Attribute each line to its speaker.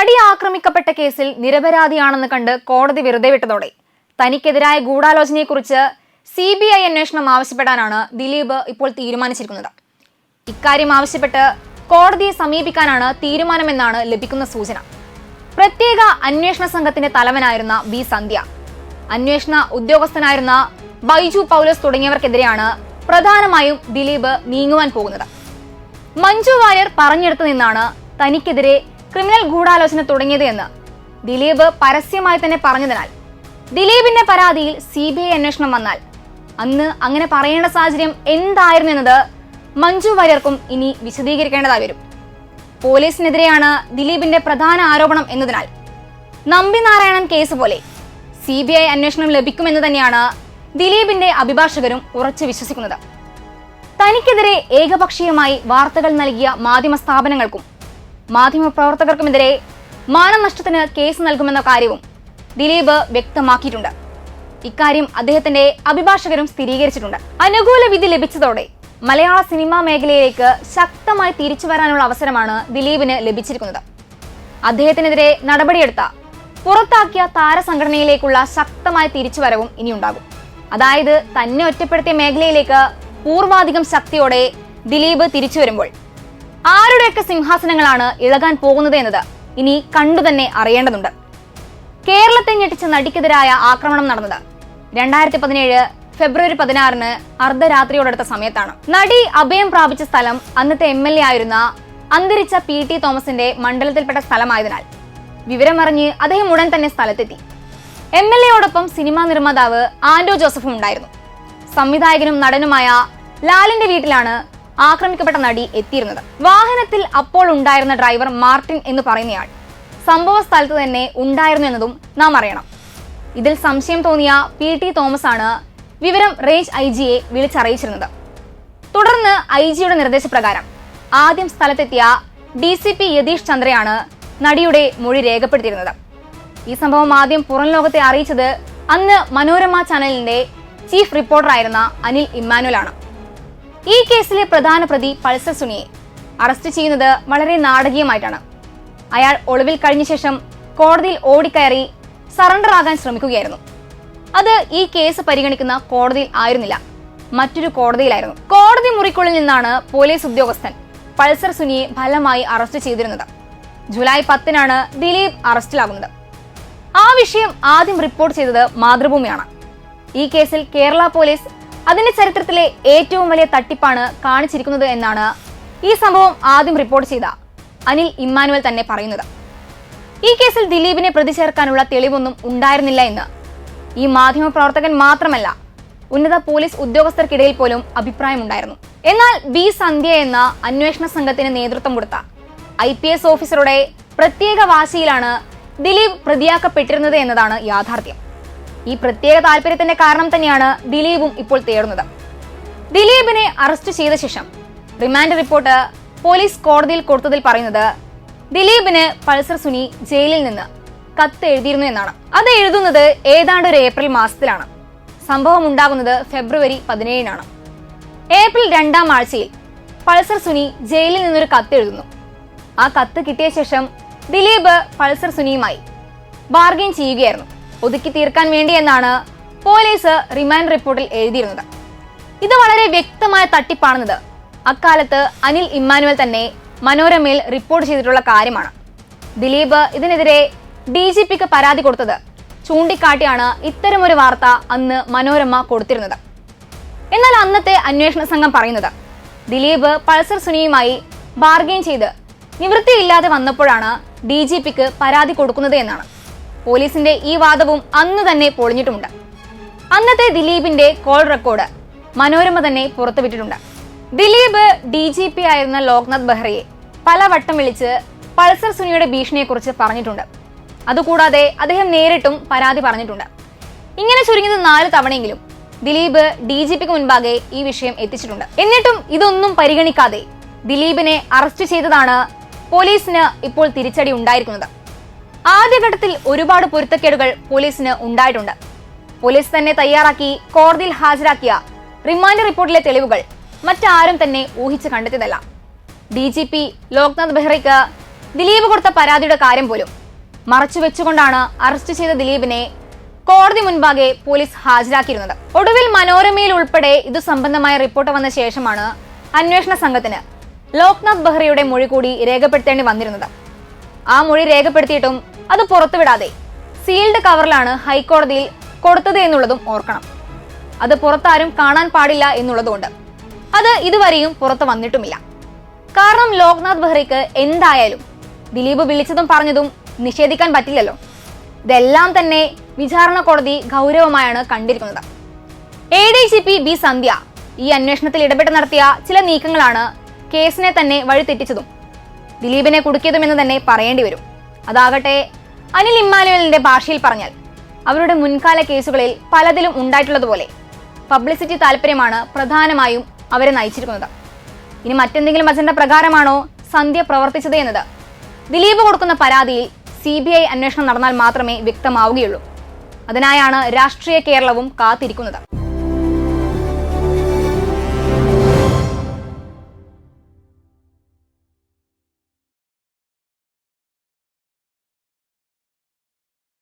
Speaker 1: നടി ആക്രമിക്കപ്പെട്ട കേസിൽ നിരപരാധിയാണെന്ന് കണ്ട് കോടതി വെറുതെ വിട്ടതോടെ. തനിക്കെതിരായ ഗൂഢാലോചനയെക്കുറിച്ച് സി ബി ഐ അന്വേഷണം ആവശ്യപ്പെടാനാണ് ദിലീപ് ഇപ്പോൾ തീരുമാനിച്ചിരിക്കുന്നത്. ഇക്കാര്യം ആവശ്യപ്പെട്ട് കോടതിയെ സമീപിക്കാനാണ് തീരുമാനമെന്നാണ് ലഭിക്കുന്ന സൂചന. പ്രത്യേക അന്വേഷണ സംഘത്തിന്റെ തലവനായിരുന്ന ബി സന്ധ്യ. അന്വേഷണ ഉദ്യോഗസ്ഥനായിരുന്ന ബൈജു പൗലോസ് തുടങ്ങിയവർക്കെതിരെയാണ് പ്രധാനമായും ദിലീപ് നീങ്ങുവാൻ പോകുന്നത്. മഞ്ജു വാര്യർ പറഞ്ഞെടുത്തു നിന്നാണ് തനിക്കെതിരെ ക്രിമിനൽ ഗൂഢാലോചന തുടങ്ങിയത് എന്ന് ദിലീപ് പരസ്യമായി തന്നെ പറഞ്ഞതിനാൽ ദിലീപിന്റെ പരാതിയിൽ സി ബി ഐ അന്വേഷണം വന്നാൽ അന്ന് അങ്ങനെ പറയേണ്ട സാഹചര്യം എന്തായിരുന്നു എന്നത് മഞ്ജു വാര്യർക്കും ഇനി വിശദീകരിക്കേണ്ടതായി വരും. പോലീസിനെതിരെയാണ് ദിലീപിന്റെ പ്രധാന ആരോപണം എന്നതിനാൽ നമ്പി നാരായണൻ കേസ് പോലെ സി ബി ഐ അന്വേഷണം ലഭിക്കുമെന്ന് തന്നെയാണ് ദിലീപിന്റെ അഭിഭാഷകരും ഉറച്ചു വിശ്വസിക്കുന്നത്. തനിക്കെതിരെ ഏകപക്ഷീയമായി വാർത്തകൾ നൽകിയ മാധ്യമ സ്ഥാപനങ്ങൾക്കും മാധ്യമ പ്രവർത്തകർക്കുമെതിരെ മാനനഷ്ടത്തിന് കേസ് നൽകുമെന്ന കാര്യവും ദിലീപ് വ്യക്തമാക്കിയിട്ടുണ്ട്. ഇക്കാര്യം അദ്ദേഹത്തിന്റെ അഭിഭാഷകരും സ്ഥിരീകരിച്ചിട്ടുണ്ട്. അനുകൂല വിധി ലഭിച്ചതോടെ മലയാള സിനിമാ മേഖലയിലേക്ക് ശക്തമായി തിരിച്ചു വരാനുള്ള അവസരമാണ് ദിലീപിന് ലഭിച്ചിരിക്കുന്നത്. അദ്ദേഹത്തിനെതിരെ നടപടിയെടുത്ത പുറത്താക്കിയ താരസംഘടനയിലേക്കുള്ള ശക്തമായ തിരിച്ചുവരവും ഇനിയുണ്ടാകും. അതായത് തന്നെ ഒറ്റപ്പെടുത്തിയ മേഖലയിലേക്ക് പൂർവാധികം ശക്തിയോടെ ദിലീപ് തിരിച്ചു വരുമ്പോൾ ആരുടെയൊക്കെ സിംഹാസനങ്ങളാണ് ഇളകാൻ പോകുന്നത് എന്നത് ഇനി കണ്ടു തന്നെ അറിയേണ്ടതുണ്ട്. കേരളത്തെ ഞെട്ടിച്ച നടിക്കെതിരായ ആക്രമണം നടന്നത് രണ്ടായിരത്തി പതിനേഴ് ഫെബ്രുവരി പതിനാറിന് അർദ്ധരാത്രിയോടടുത്ത സമയത്താണ്. നടി അഭയം പ്രാപിച്ച സ്ഥലം അന്നത്തെ എം എൽ എ ആയിരുന്ന അന്തരിച്ച പി ടി തോമസിന്റെ മണ്ഡലത്തിൽപ്പെട്ട സ്ഥലമായതിനാൽ വിവരമറിഞ്ഞ് അദ്ദേഹം ഉടൻ തന്നെ സ്ഥലത്തെത്തി. എം എൽ എയോടൊപ്പം സിനിമാ നിർമ്മാതാവ് ആൻഡോ ജോസഫും ഉണ്ടായിരുന്നു. സംവിധായകനും നടനുമായ ലാലിന്റെ വീട്ടിലാണ് ആക്രമിക്കപ്പെട്ട നടി എത്തിയിരുന്നത്. വാഹനത്തിൽ അപ്പോൾ ഉണ്ടായിരുന്ന ഡ്രൈവർ മാർട്ടിൻ എന്ന് പറയുന്നയാൾ. സംഭവ സ്ഥലത്ത് തന്നെ ഉണ്ടായിരുന്നു എന്നതും നാം അറിയണം. ഇതിൽ സംശയം തോന്നിയ പി ടി തോമസ് ആണ് വിവരം റേഞ്ച് ഐ ജിയെ വിളിച്ചറിയിച്ചിരുന്നത്. തുടർന്ന് ഐ ജിയുടെ നിർദ്ദേശപ്രകാരം ആദ്യം സ്ഥലത്തെത്തിയ ഡി സി പി യതീഷ് ചന്ദ്രയാണ് നടിയുടെ മൊഴി രേഖപ്പെടുത്തിയിരുന്നത്. ഈ സംഭവം ആദ്യം പുറം ലോകത്തെ അറിയിച്ചത് അന്ന് മനോരമ ചാനലിന്റെ ചീഫ് റിപ്പോർട്ടറായിരുന്ന അനിൽ ഇമ്മാനുവൽ ആണ് ഈ കേസിലെ പ്രധാന പ്രതി പൾസർ സുനിയെ. അറസ്റ്റ് ചെയ്യുന്നത് വളരെ നാടകീയമായിട്ടാണ്. അയാൾ ഒളിവിൽ കഴിഞ്ഞ ശേഷം കോടതിയിൽ ഓടിക്കയറി സറണ്ടർ ആകാൻ ശ്രമിക്കുകയായിരുന്നു. അത് ഈ കേസ് പരിഗണിക്കുന്ന കോടതിയിൽ ആയിരുന്നില്ല. മറ്റൊരു കോടതിയിലായിരുന്നു. കോടതി മുറിക്കുള്ളിൽ നിന്നാണ് പോലീസ് ഉദ്യോഗസ്ഥൻ പൾസർ സുനിയെ ഫലമായി അറസ്റ്റ് ചെയ്തിരുന്നത്. ജൂലൈ പത്തിനാണ് ദിലീപ് അറസ്റ്റിലാകുന്നത്. ആ വിഷയം ആദ്യം റിപ്പോർട്ട് ചെയ്തത് മാതൃഭൂമിയാണ്. ഈ കേസിൽ കേരള പോലീസ് അതിന്റെ ചരിത്രത്തിലെ ഏറ്റവും വലിയ തട്ടിപ്പാണ് കാണിച്ചിരിക്കുന്നത് എന്നാണ് ഈ സംഭവം ആദ്യം റിപ്പോർട്ട് ചെയ്ത അനിൽ ഇമ്മാനുവൽ തന്നെ പറയുന്നത്. ഈ കേസിൽ ദിലീപിനെ പ്രതി ചേർക്കാനുള്ള തെളിവൊന്നും ഉണ്ടായിരുന്നില്ല എന്ന്. ഈ മാധ്യമ പ്രവർത്തകൻ മാത്രമല്ല ഉന്നത പോലീസ് ഉദ്യോഗസ്ഥർക്കിടയിൽ പോലും അഭിപ്രായമുണ്ടായിരുന്നു. എന്നാൽ ബി സന്ധ്യ എന്ന അന്വേഷണ സംഘത്തിന് നേതൃത്വം കൊടുത്ത ഐ. പി. എസ്. ഓഫീസറുടെ പ്രത്യേക വാശിയിലാണ് ദിലീപ് പ്രതിയാക്കപ്പെട്ടിരുന്നത് എന്നതാണ് യാഥാർത്ഥ്യം. ഈ പ്രത്യേക താല്പര്യത്തിന്റെ കാരണം തന്നെയാണ് ദിലീപും ഇപ്പോൾ തേടുന്നത്. ദിലീപിനെ അറസ്റ്റ് ചെയ്ത ശേഷം റിമാൻഡ് റിപ്പോർട്ട് പോലീസ് കോടതിയിൽ കൊടുത്തതിൽ പറയുന്നത് ദിലീപിന് പൾസർ സുനി ജയിലിൽ നിന്ന് കത്ത് എഴുതിയിരുന്നു എന്നാണ്. അത് എഴുതുന്നത് ഏതാണ്ട് ഒരു ഏപ്രിൽ മാസത്തിലാണ്. സംഭവം ഉണ്ടാകുന്നത് ഫെബ്രുവരി പതിനേഴിനാണ്. ഏപ്രിൽ രണ്ടാം ആഴ്ചയിൽ പൾസർ സുനി ജയിലിൽ നിന്നൊരു കത്ത് എഴുതുന്നു. ആ കത്ത് കിട്ടിയ ശേഷം ദിലീപ് പൾസർ സുനിയുമായി ബാർഗെയിൻ ചെയ്യുകയായിരുന്നു. ഒതുക്കി തീർക്കാൻ വേണ്ടിയെന്നാണ് പോലീസ് റിമാൻഡ് റിപ്പോർട്ടിൽ എഴുതിയിരുന്നത്. ഇത് വളരെ വ്യക്തമായ തട്ടിപ്പാണെന്നത്. അക്കാലത്ത് അനിൽ ഇമ്മാനുവൽ തന്നെ മനോരമയിൽ റിപ്പോർട്ട് ചെയ്തിട്ടുള്ള കാര്യമാണ്. ദിലീപ് ഇതിനെതിരെ ഡി ജി പിക്ക് പരാതി കൊടുത്തത്. ചൂണ്ടിക്കാട്ടിയാണ് ഇത്തരമൊരു വാർത്ത അന്ന് മനോരമ കൊടുത്തിരുന്നത്. എന്നാൽ അന്നത്തെ അന്വേഷണ സംഘം പറയുന്നത് ദിലീപ് പൾസർ സുനിയുമായി ബാർഗെയിൻ ചെയ്ത് നിവൃത്തിയില്ലാതെ വന്നപ്പോഴാണ് ഡി ജി പിക്ക് പരാതി കൊടുക്കുന്നത് എന്നാണ്. പോലീസിന്റെ ഈ വാദവും അന്ന് തന്നെ പൊളിഞ്ഞിട്ടുമുണ്ട്. അന്നത്തെ ദിലീപിന്റെ കോൾ റെക്കോർഡ് മനോരമ തന്നെ പുറത്തുവിട്ടിട്ടുണ്ട്. ദിലീപ് ഡി ജി പി ആയിരുന്ന ലോക്നാഥ് ബെഹ്റയെ പലവട്ടം വിളിച്ച് പൾസർ സുനിയുടെ ഭീഷണിയെക്കുറിച്ച് പറഞ്ഞിട്ടുണ്ട്. അതുകൂടാതെ അദ്ദേഹം നേരിട്ടും പരാതി പറഞ്ഞിട്ടുണ്ട്. ഇങ്ങനെ ചുരുങ്ങിയത് നാല് തവണയെങ്കിലും ദിലീപ് ഡി ജി പിക്ക് മുൻപാകെ ഈ വിഷയം എത്തിച്ചിട്ടുണ്ട്. എന്നിട്ടും ഇതൊന്നും പരിഗണിക്കാതെ ദിലീപിനെ അറസ്റ്റ് ചെയ്തതാണ് പോലീസിന് ഇപ്പോൾ തിരിച്ചടി ഉണ്ടായിരിക്കുന്നത്. ആദ്യഘട്ടത്തിൽ ഒരുപാട് പൊരുത്തക്കേടുകൾ പോലീസിന് ഉണ്ടായിട്ടുണ്ട്. പോലീസ് തന്നെ തയ്യാറാക്കി കോടതിയിൽ ഹാജരാക്കിയ റിമാൻഡ് റിപ്പോർട്ടിലെ തെളിവുകൾ മറ്റാരും തന്നെ ഊഹിച്ചു കണ്ടെത്തിയതല്ല. ഡി ജി പി ലോക്നാഥ് ബെഹ്റയ്ക്ക് ദിലീപ് കൊടുത്ത പരാതിയുടെ കാര്യം പോലും മറച്ചു വെച്ചുകൊണ്ടാണ് അറസ്റ്റ് ചെയ്ത ദിലീപിനെ കോടതി മുൻപാകെ പോലീസ് ഹാജരാക്കിയിരുന്നത്. ഒടുവിൽ മനോരമയിൽ ഉൾപ്പെടെ ഇതു സംബന്ധമായ റിപ്പോർട്ട് വന്ന ശേഷമാണ് അന്വേഷണ സംഘത്തിന് ലോക്നാഥ് ബെഹ്റയുടെ മൊഴി കൂടി രേഖപ്പെടുത്തേണ്ടി വന്നിരുന്നത്. ആ മൊഴി രേഖപ്പെടുത്തിയിട്ടും അത് പുറത്തുവിടാതെ. സീൽഡ് കവറിലാണ് ഹൈക്കോടതിയിൽ കൊടുത്തത് എന്നുള്ളതും ഓർക്കണം. അത് പുറത്താരും കാണാൻ പാടില്ല എന്നുള്ളതുകൊണ്ട്. അത് ഇതുവരെയും പുറത്തു വന്നിട്ടുമില്ല. കാരണം ലോക്നാഥ് ബെഹ്റയ്ക്ക് എന്തായാലും ദിലീപ് വിളിച്ചതും പറഞ്ഞതും നിഷേധിക്കാൻ പറ്റില്ലല്ലോ. ഇതെല്ലാം തന്നെ വിചാരണ കോടതി ഗൗരവമായാണ് കണ്ടിരിക്കുന്നത്. A D G P B Sandhya ഈ അന്വേഷണത്തിൽ ഇടപെട്ട് നടത്തിയ ചില നീക്കങ്ങളാണ് കേസിനെ തന്നെ വഴിതെറ്റിച്ചതും. ദിലീപിനെ കുടുക്കിയതുമെന്ന് തന്നെ പറയേണ്ടി വരും. അതാകട്ടെ അനിൽ ഇമ്മാനുവലിന്റെ ഭാഷയിൽ പറഞ്ഞാൽ അവരുടെ മുൻകാല കേസുകളിൽ പലതിലും ഉണ്ടായിട്ടുള്ളതുപോലെ പബ്ലിസിറ്റി താല്പര്യമാണ് പ്രധാനമായും അവരെ നയിച്ചിരിക്കുന്നത്. ഇനി മറ്റെന്തെങ്കിലും അജണ്ട പ്രകാരമാണോ സന്ധ്യ പ്രവർത്തിച്ചത് എന്നത്? ദിലീപ് കൊടുക്കുന്ന പരാതിയിൽ സി ബി ഐ അന്വേഷണം നടന്നാൽ മാത്രമേ വ്യക്തമാവുകയുള്ളൂ. അതിനായാണ് രാഷ്ട്രീയ കേരളവും കാത്തിരിക്കുന്നത്.